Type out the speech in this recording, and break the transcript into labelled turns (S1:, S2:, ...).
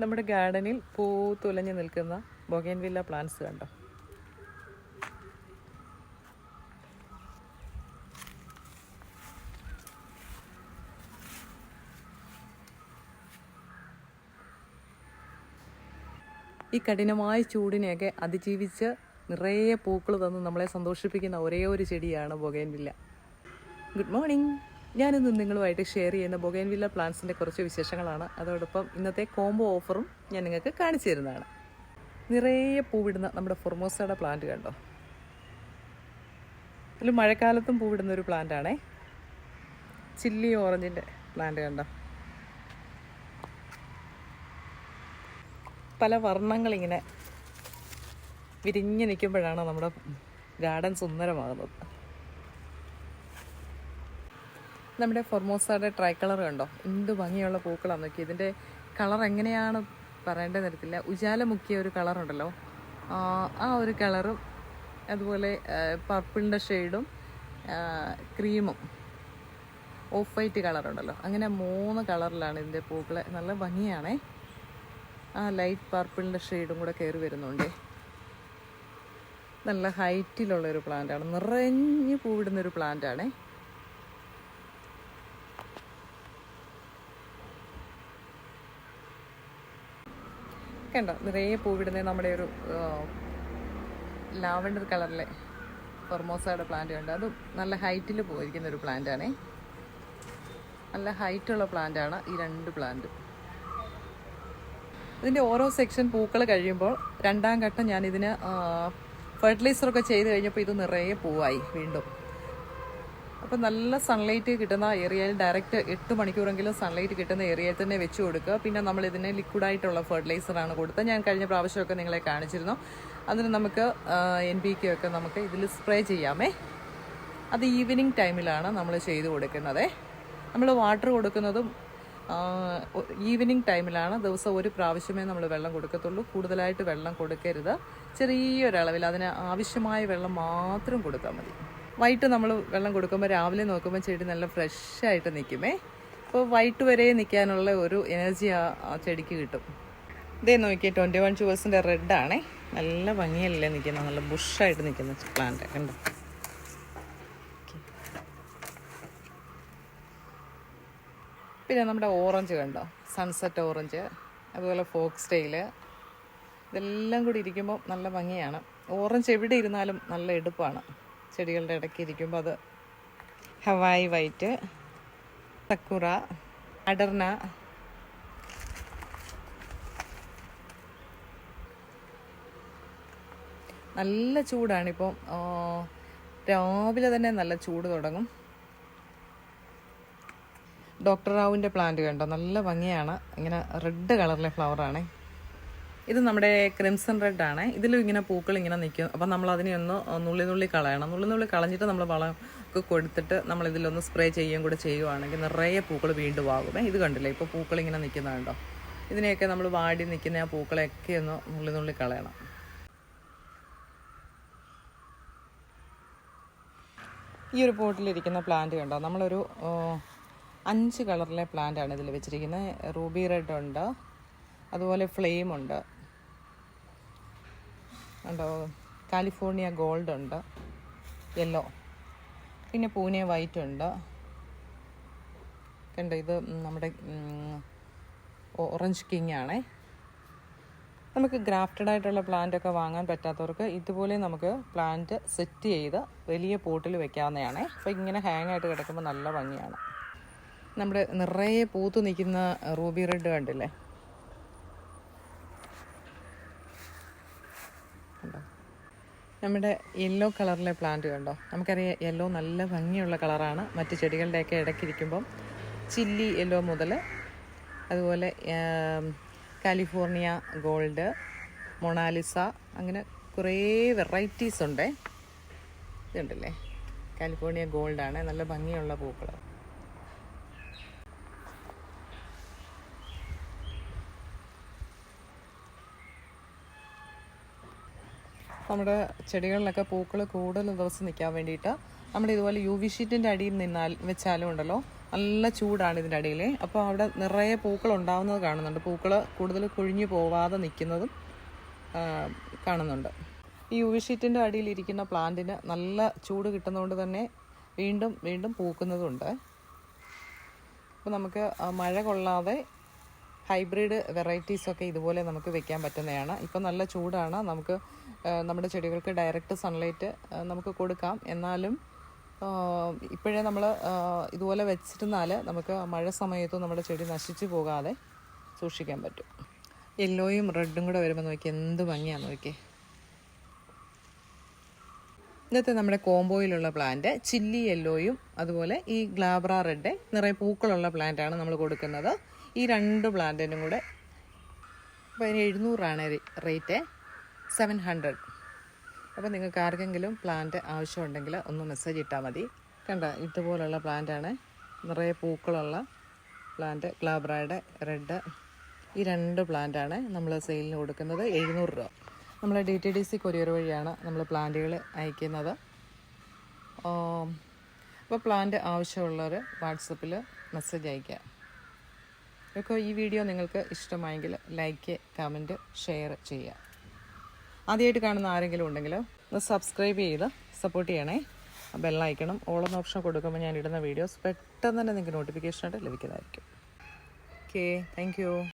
S1: നമ്മുടെ ഗാർഡനിൽ പൂ പൂത്തുലഞ്ഞു നിൽക്കുന്ന ബൊഗേൻവില്ല പ്ലാന്റ്സ് കണ്ടോ? ഈ കഠിനമായ ചൂടിനെയൊക്കെ അതിജീവിച്ച് നിറയെ പൂക്കൾ തന്ന് നമ്മളെ സന്തോഷിപ്പിക്കുന്ന ഒരേ ഒരു ചെടിയാണ് ബൊഗേൻവില്ല. Good morning. ഞാനിന്ന് നിങ്ങളുമായിട്ട് ഷെയർ ചെയ്യുന്ന ബൊഗേൻവില്ല പ്ലാന്റ്സിന്റെ കുറച്ച് വിശേഷങ്ങളാണ്. അതോടൊപ്പം ഇന്നത്തെ കോംബോ ഓഫറും ഞാൻ നിങ്ങൾക്ക് കാണിച്ചു തരുന്നതാണ്. നിറയെ പൂവിടുന്ന നമ്മുടെ ഫൊർമോസയുടെ പ്ലാന്റ് കണ്ടോ? അതിൽ മഴക്കാലത്തും പൂവിടുന്ന ഒരു പ്ലാന്റ് ആണേ. ചില്ലി ഓറഞ്ചിന്റെ പ്ലാന്റ് കണ്ടോ? പല വർണങ്ങളിങ്ങനെ വിരിഞ്ഞ് നിൽക്കുമ്പോഴാണ് നമ്മുടെ ഗാർഡൻ സുന്ദരമാകുന്നത്. നമ്മുടെ ഫൊർമോസയുടെ ട്രൈ കളർ കണ്ടോ? എന്ത് ഭംഗിയുള്ള പൂക്കളാണ് നോക്കി. ഇതിന്റെ കളർ എങ്ങനെയാണ് പറയേണ്ട തരത്തില്ല ഉജാല മുക്കിയ ഒരു കളറുണ്ടല്ലോ ആ ഒരു കളറും അതുപോലെ പർപ്പിളിന്റെ ഷെയ്ഡും ക്രീമും ഓഫ് വൈറ്റ് കളറുണ്ടല്ലോ അങ്ങനെ മൂന്ന് കളറിലാണ് ഇതിന്റെ പൂക്കൾ നല്ല ഭംഗിയാണേ. ആ ലൈറ്റ് പർപ്പിളിന്റെ ഷെയ്ഡും കൂടെ കയറി വരുന്നുണ്ട്. നല്ല ഹൈറ്റിലുള്ള ഒരു പ്ലാന്റാണ് നിറഞ്ഞു പൂവിടുന്ന ഒരു പ്ലാന്റാണേ കണ്ടോ? നിറയെ പൂവിടുന്ന നമ്മുടെ ഒരു ലാവണ്ടർ കളറിലെ ഫൊർമോസയുടെ പ്ലാന്റ് ഉണ്ട് അത് നല്ല ഹൈറ്റിൽ പോയിരിക്കുന്ന ഒരു പ്ലാന്റ് ആണേ. നല്ല ഹൈറ്റുള്ള പ്ലാന്റ് ആണ് ഈ രണ്ട് പ്ലാന്റ് ഇതിന്റെ ഓരോ സെക്ഷൻ പൂക്കൾ കഴിയുമ്പോൾ രണ്ടാം ഘട്ടം ഞാൻ ഇതിന് ഫെർട്ടിലൈസറൊക്കെ ചെയ്ത് കഴിഞ്ഞപ്പോൾ ഇത് നിറയെ പൂവായി വീണ്ടും. അപ്പോൾ നല്ല സൺലൈറ്റ് കിട്ടുന്ന ഏരിയയിൽ ഡയറക്റ്റ് എട്ട് മണിക്കൂറെങ്കിലും സൺലൈറ്റ് കിട്ടുന്ന ഏരിയയിൽ തന്നെ വെച്ച് കൊടുക്കുക. പിന്നെ നമ്മൾ ഇതിന് ലിക്വിഡായിട്ടുള്ള ഫെർട്ടിലൈസറാണ് കൊടുത്തത്. ഞാൻ കഴിഞ്ഞ പ്രാവശ്യമൊക്കെ നിങ്ങളെ കാണിച്ചിരുന്നു. അതിന് നമുക്ക് എൻ പി കെ ഒക്കെ നമുക്ക് ഇതിൽ സ്പ്രേ ചെയ്യാമേ. അത് ഈവനിങ് ടൈമിലാണ് നമ്മൾ ചെയ്ത് കൊടുക്കുന്നത്. നമ്മൾ വാട്ടർ കൊടുക്കുന്നതും ഈവനിങ് ടൈമിലാണ് ദിവസം ഒരു പ്രാവശ്യമേ നമ്മൾ വെള്ളം കൊടുക്കത്തുള്ളൂ. കൂടുതലായിട്ട് വെള്ളം കൊടുക്കരുത്. ചെറിയൊരളവിൽ അതിന് ആവശ്യമായ വെള്ളം മാത്രം കൊടുത്താൽ മതി. വൈകിട്ട് നമ്മൾ വെള്ളം കൊടുക്കുമ്പോൾ രാവിലെ നോക്കുമ്പോൾ ചെടി നല്ല ഫ്രഷായിട്ട് നിൽക്കുമേ. അപ്പോൾ വൈകിട്ട് വരെ നിൽക്കാനുള്ള ഒരു എനർജി ആ ചെടിക്ക് കിട്ടും. ഇതേ നോക്കിയേ ട്വന്റി വൺ ചുവേഴ്സിന്റെ റെഡാണേ നല്ല ഭംഗിയല്ലേ നിൽക്കുന്ന. നല്ല ബുഷായിട്ട് നിൽക്കുന്ന പ്ലാന്റ് കണ്ടോ? പിന്നെ നമ്മുടെ ഓറഞ്ച് കണ്ടോ? സൺസെറ്റ് ഓറഞ്ച് അതുപോലെ ഫോക്സ് സ്റ്റൈൽ ഇതെല്ലാം കൂടി ഇരിക്കുമ്പോൾ നല്ല ഭംഗിയാണ്. ഓറഞ്ച് എവിടെ ഇരുന്നാലും നല്ല എടുപ്പാണ്. ചെടികളുടെ ഇടയ്ക്ക് ഇരിക്കുമ്പോൾ അത് ഹവായി വൈറ്റ് സക്കുറ അടർന നല്ല ചൂടാണിപ്പോൾ രാവിലെ തന്നെ നല്ല ചൂട് തുടങ്ങും. ഡോക്ടർ റാവുവിന്റെ പ്ലാന്റ് കണ്ടോ? നല്ല ഭംഗിയാണ്. ഇങ്ങനെ റെഡ് കളറിലെ ഫ്ലവറാണ് ഇത് നമ്മുടെ ക്രിംസൺ റെഡ് ആണ്. ഇതിലും ഇങ്ങനെ പൂക്കൾ ഇങ്ങനെ നിൽക്കും. അപ്പം നമ്മൾ അതിനെ ഒന്ന് നുള്ളി നുള്ളി കളയണം. നുള്ളി നുള്ളി കളഞ്ഞിട്ട് നമ്മൾ വളം ഒക്കെ കൊടുത്തിട്ട് നമ്മൾ ഇതിലൊന്ന് സ്പ്രേ ചെയ്യുകയും കൂടെ ചെയ്യുവാണെങ്കിൽ നിറയെ പൂക്കൾ വീണ്ടും ആകുമേ ഇത് കണ്ടില്ലേ? ഇപ്പോൾ പൂക്കൾ ഇങ്ങനെ നിൽക്കുന്നുണ്ടോ ഇതിനെയൊക്കെ നമ്മൾ വാടി നിൽക്കുന്ന ആ പൂക്കളെയൊക്കെ ഒന്ന് നുള്ളി നുള്ളി കളയണം. ഈ ഒരു പോട്ടിലിരിക്കുന്ന പ്ലാന്റ് കണ്ടോ? നമ്മളൊരു അഞ്ച് കളറിലെ പ്ലാന്റ് ആണ് ഇതിൽ വെച്ചിരിക്കുന്നത്. റൂബി റെഡ് ഉണ്ട്. അതുപോലെ ഫ്ലെയിം ഉണ്ട്. ഉണ്ടോ? കാലിഫോർണിയ ഗോൾഡ് ഉണ്ട്. യെല്ലോ പിന്നെ പൂനെ വൈറ്റ് ഉണ്ട്. കണ്ടോ ഇത് നമ്മുടെ ഓറഞ്ച് കിങ് ആണേ. നമുക്ക് ഗ്രാഫ്റ്റഡ് ആയിട്ടുള്ള പ്ലാന്റ് ഒക്കെ വാങ്ങാൻ പറ്റാത്തവർക്ക് ഇതുപോലെ നമുക്ക് പ്ലാന്റ് സെറ്റ് ചെയ്ത് വലിയ പോട്ടിൽ വെക്കാവുന്നതാണ്. അപ്പോൾ ഇങ്ങനെ ഹാങ് ആയിട്ട് കിടക്കുമ്പോൾ നല്ല ഭംഗിയാണ്. നമ്മുടെ നിറയെ പൂത്ത് നിൽക്കുന്ന റൂബി റെഡ് കണ്ടില്ലേ കണ്ടോ നമ്മുടെ യെല്ലോ കളറിലെ പ്ലാന്റ് കണ്ടോ? നമുക്കറിയാം യെല്ലോ നല്ല ഭംഗിയുള്ള കളറാണ് മറ്റ് ചെടികളുടെയൊക്കെ ഇടയ്ക്കിരിക്കുമ്പം ചില്ലി യെല്ലോ മുതൽ അതുപോലെ കാലിഫോർണിയ ഗോൾഡ് മൊണാലിസ അങ്ങനെ കുറേ വെറൈറ്റീസ് ഉണ്ട്. ഇതുണ്ടല്ലേ? കാലിഫോർണിയ ഗോൾഡാണ് നല്ല ഭംഗിയുള്ള പൂക്കൾ നമ്മുടെ ചെടികളിലൊക്കെ പൂക്കൾ കൂടുതൽ ദിവസം നിൽക്കാൻ വേണ്ടിയിട്ട് നമ്മൾ ഇതുപോലെ യു വി ഷീറ്റിന്റെ അടിയിൽ നിന്നാൽ വെച്ചാലും ഉണ്ടല്ലോ. നല്ല ചൂടാണ് ഇതിന്റെ അടിയിൽ. അപ്പോൾ അവിടെ നിറയെ പൂക്കൾ ഉണ്ടാവുന്നത് കാണുന്നുണ്ട്. പൂക്കൾ കൂടുതൽ കുഴിഞ്ഞു പോവാതെ നിൽക്കുന്നതും കാണുന്നുണ്ട്. ഈ യു വി ഷീറ്റിന്റെ അടിയിൽ ഇരിക്കുന്ന പ്ലാന്റിന് നല്ല ചൂട് കിട്ടുന്നതുകൊണ്ട് തന്നെ വീണ്ടും വീണ്ടും പൂക്കുന്നതുണ്ട്. അപ്പോൾ നമുക്ക് മഴ കൊള്ളാതെ ഹൈബ്രിഡ് വെറൈറ്റീസൊക്കെ ഇതുപോലെ നമുക്ക് വെക്കാൻ പറ്റുന്നതാണ്. ഇപ്പം നല്ല ചൂടാണ്. നമുക്ക് നമ്മുടെ ചെടികൾക്ക് ഡയറക്റ്റ് സൺലൈറ്റ് നമുക്ക് കൊടുക്കാം. എന്നാലും ഇപ്പോഴേ നമ്മൾ ഇതുപോലെ വെച്ചിരുന്നാൽ നമുക്ക് മഴ സമയത്തും നമ്മുടെ ചെടി നശിച്ചു പോകാതെ സൂക്ഷിക്കാൻ പറ്റും. യെല്ലോയും റെഡും കൂടെ വരുമ്പോൾ നോക്കി എന്ത് ഭംഗിയാണെന്ന് നോക്കി ഇന്നത്തെ നമ്മുടെ കോംബോയിലുള്ള പ്ലാന്റ് ചില്ലി യെല്ലോയും അതുപോലെ ഈ ഗ്ലാബ്ര റെഡ് നിറയെ പൂക്കളുള്ള പ്ലാന്റാണ് നമ്മൾ കൊടുക്കുന്നത്. ഈ രണ്ട് പ്ലാന്റിനും കൂടെ അപ്പോൾ അതിന് എഴുന്നൂറാണ് റേറ്റ്. സെവൻ ഹൺഡ്രഡ് അപ്പോൾ നിങ്ങൾക്ക് ആർക്കെങ്കിലും പ്ലാന്റ് ആവശ്യമുണ്ടെങ്കിൽ ഒന്ന് മെസ്സേജ് ഇട്ടാൽ മതി. കണ്ട ഇതുപോലുള്ള പ്ലാന്റാണ്. നിറയെ പൂക്കളുള്ള പ്ലാന്റ്. ഗ്ലാബ്രയുടെ റെഡ് ഈ രണ്ട് പ്ലാന്റാണ് നമ്മൾ സെയിലിന് കൊടുക്കുന്നത്. എഴുന്നൂറ് രൂപ. നമ്മൾ D T D C courier വഴിയാണ് നമ്മൾ പ്ലാന്റുകൾ അയക്കുന്നത്. അപ്പോൾ പ്ലാന്റ് ആവശ്യമുള്ളവർ വാട്സപ്പിൽ മെസ്സേജ് അയക്കുക ഒക്കെ ഈ വീഡിയോ നിങ്ങൾക്ക് ഇഷ്ടമായെങ്കിൽ ലൈക്ക് കമന്റ് ഷെയർ ചെയ്യുക. ആദ്യമായിട്ട് കാണുന്ന ആരെങ്കിലും ഉണ്ടെങ്കിൽ ഒന്ന് സബ്സ്ക്രൈബ് ചെയ്ത് സപ്പോർട്ട് ചെയ്യണേ. ബെല്ലയക്കണം ഓളെന്ന ഓപ്ഷൻ കൊടുക്കുമ്പോൾ ഞാൻ ഇടുന്ന വീഡിയോസ് പെട്ടെന്ന് തന്നെ നിങ്ങൾക്ക് നോട്ടിഫിക്കേഷനായിട്ട് ലഭിക്കുന്നതായിരിക്കും. Okay thank